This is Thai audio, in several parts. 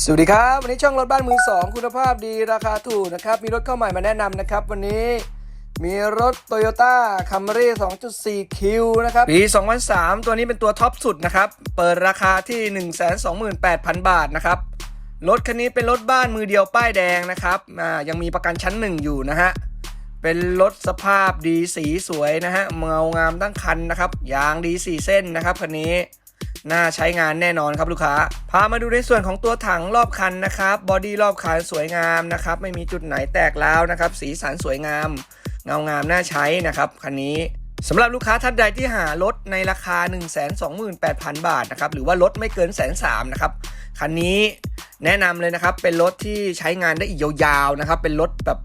สวัสดีครับ วันนี้ช่องรถบ้านมือสองคุณภาพดีราคาถูกนะครับ มีรถเข้าใหม่มาแนะนำนะครับ วันนี้มีรถ Toyota Camry 2.4 Q นะครับ ปี 2003 ตัวนี้เป็นตัวท็อปสุดนะครับ เปิดราคาที่ 128,000 บาทนะครับ รถคันนี้เป็นรถบ้านมือเดียวป้ายแดงนะครับอ่ายังมีประกันชั้นหนึ่งอยู่นะฮะ เป็นรถสภาพดีสีสวยนะฮะเงางามทั้งคันนะครับ ยางดีสีเส้นนะครับคันนี้ น่าใช้งานแน่นอนครับลูกค้า พามาดูในส่วนของตัวถังรอบคันนะครับ บอดี้รอบคันสวยงามนะครับ ไม่มีจุดไหนแตกร้าวนะครับ สีสันสวยงาม เงางามน่าใช้นะครับคันนี้สำหรับลูกค้าท่านใดที่หารถในราคา 128,000 บาทนะครับ หรือว่ารถไม่เกินแสนสามนะครับ คันนี้แนะนำเลยนะครับ เป็นรถที่ใช้งานได้อีกยาวๆนะครับ เป็นรถแบบ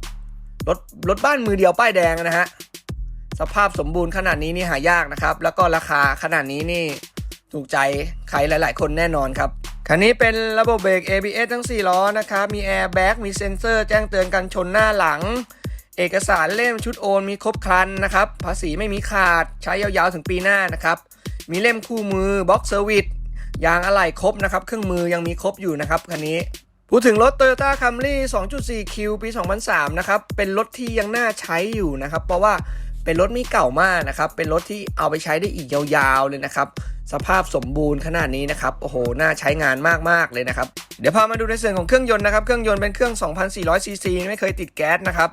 รถรถบ้านมือเดียวป้ายแดงนะฮะ สภาพสมบูรณ์ขนาดนี้นี่หายากนะครับ แล้วก็ราคาขนาดนี้นี่ ถูกใจใครหลาย ๆ คนแน่นอนครับคันนี้เป็นระบบเบรก ABS ทั้ง 4 ล้อนะครับ มีแอร์แบ็กมีเซ็นเซอร์แจ้งเตือนกันชนหน้าหลัง เอกสารเล่มชุดโอนมีครบครันนะครับ ภาษีไม่มีขาดใช้ยาว ๆ ถึงปีหน้านะครับ มีเล่มคู่มือบ็อกเซอร์วิสยางอะไหล่ครบนะครับ เครื่องมือยังมีครบอยู่นะครับคันนี้ พูดถึงรถ Toyota Camry 2.4 Q ปี 2003 นะครับ เป็นรถที่ยังน่าใช้อยู่นะครับ เพราะว่า เป็นรถมีเก่ามากนะครับ เป็นรถที่เอาไปใช้ได้อีกยาวๆเลยนะครับ สภาพสมบูรณ์ขนาดนี้นะครับ โอ้โห น่าใช้งานมากๆเลยนะครับ เดี๋ยวพามาดูในส่วนของเครื่องยนต์นะครับ เครื่องยนต์เป็นเครื่อง 2,400 ซีซีไม่เคยติดแก๊สนะครับ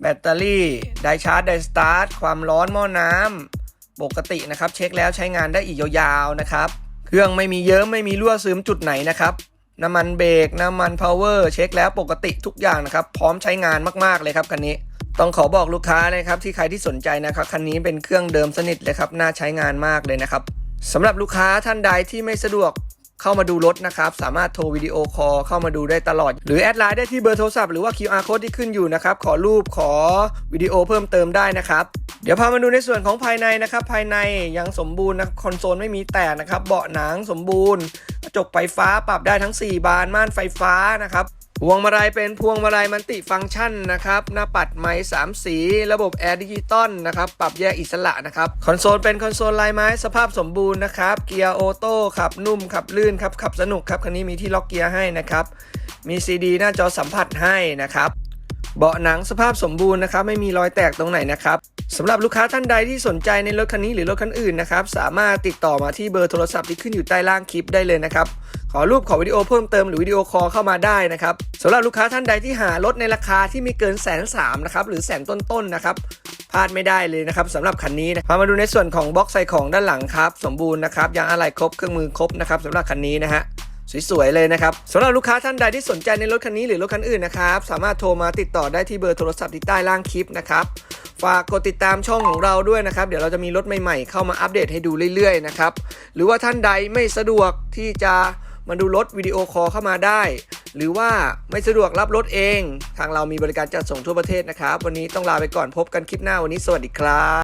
แบตเตอรี่ ไดชาร์จ ไดสตาร์ท ความร้อน หม้อน้ำปกตินะครับ เช็คแล้วใช้งานได้อีกยาวๆนะครับ เครื่องไม่มีเยิ้มไม่มีรั่วซึมจุดไหนนะครับน้ำมันเบรก น้ำมันพาวเวอร์ เช็คแล้วปกติทุกอย่างนะครับ พร้อมใช้งานมาก ๆ เลยครับคันนี้ ต้องขอบอกลูกค้าเลยครับที่ใครที่สนใจนะครับคันนี้เป็นเครื่องเดิมสนิทเลยครับน่าใช้งานมากเลยนะครับสำหรับลูกค้าท่านใดที่ไม่สะดวกเข้ามาดูรถนะครับสามารถโทรวิดีโอคอลเข้ามาดูได้ตลอด หรือแอดไลน์ได้ที่เบอร์โทรศัพท์หรือว่า QR code ที่ขึ้นอยู่นะครับขอรูปขอวิดีโอเพิ่มเติมได้นะครับเดี๋ยวพามาดูในส่วนของภายในนะครับ ภายในยังสมบูรณ์นะคอนโซลไม่มีแตกนะครับ เบาะหนังสมบูรณ์กระจกไฟฟ้าปรับได้ทั้ง 4 บานม่านไฟฟ้านะครับ พวงมาลัยเป็นพวงมาลัยมันติฟังก์ชันนะครับ หน้าปัดไม้3สี ระบบแอร์ดิจิตอลนะครับ ปรับแยกอิสระนะครับ คอนโซลเป็นคอนโซลลายไม้สภาพสมบูรณ์นะครับ เกียร์ออโต้ขับนุ่มขับลื่นครับ ขับสนุกครับ คันนี้มีที่ล็อกเกียร์ให้นะครับ มีซีดีหน้าจอสัมผัสให้นะครับ เบาะหนังสภาพสมบูรณ์นะครับ ไม่มีรอยแตกตรงไหนนะครับสำหรับลูกค้าท่านใดที่สนใจในรถคันนี้หรือรถคันอื่นนะครับ สามารถติดต่อมาที่เบอร์โทรศัพท์ที่ขึ้นอยู่ใต้ล่างคลิปได้เลยนะครับ ขอรูปขอวิดีโอเพิ่มเติมหรือวิดีโอคอลเข้ามาได้นะครับสำหรับลูกค้าท่านใดที่หารถในราคาที่ม่เกินแสนสามนะครับหรือแสนต้นๆนะครับพลาดไม่ได้เลยนะครับสำหรับคันนี้นะพามาดูในส่วนของบล็อกใส่ของด้านหลังครับ สมบูรณ์นะครับยางอะไหล่ครบเครื่องมือครบนะครับสำหรับคันนี้นะฮะสวยๆเลยนะครับสำหรับลูกค้าท่านใดที่สนใจในรถคันนี้หรือรถคันอื่นนะครับสามารถโทรมาติดต่อได้ที่เบอร์โทรศัพท์ที่ใต้ล่างคลิปนะครับฝากกดติดตามช่องของเราด้วยนะครับ เดี๋ยวเราจะมีรถใหม่ๆ เข้ามาอัปเดตให้ดูเรื่อยๆนะครับหรือว่าท่านใดไม่สะดวกที่จะ มาดูรถวิดีโอคอลเข้ามาได้ หรือว่าไม่สะดวกรับรถเอง ทางเรามีบริการจัดส่งทั่วประเทศนะครับ วันนี้ต้องลาไปก่อนพบกันคลิปหน้าวันนี้สวัสดีครับ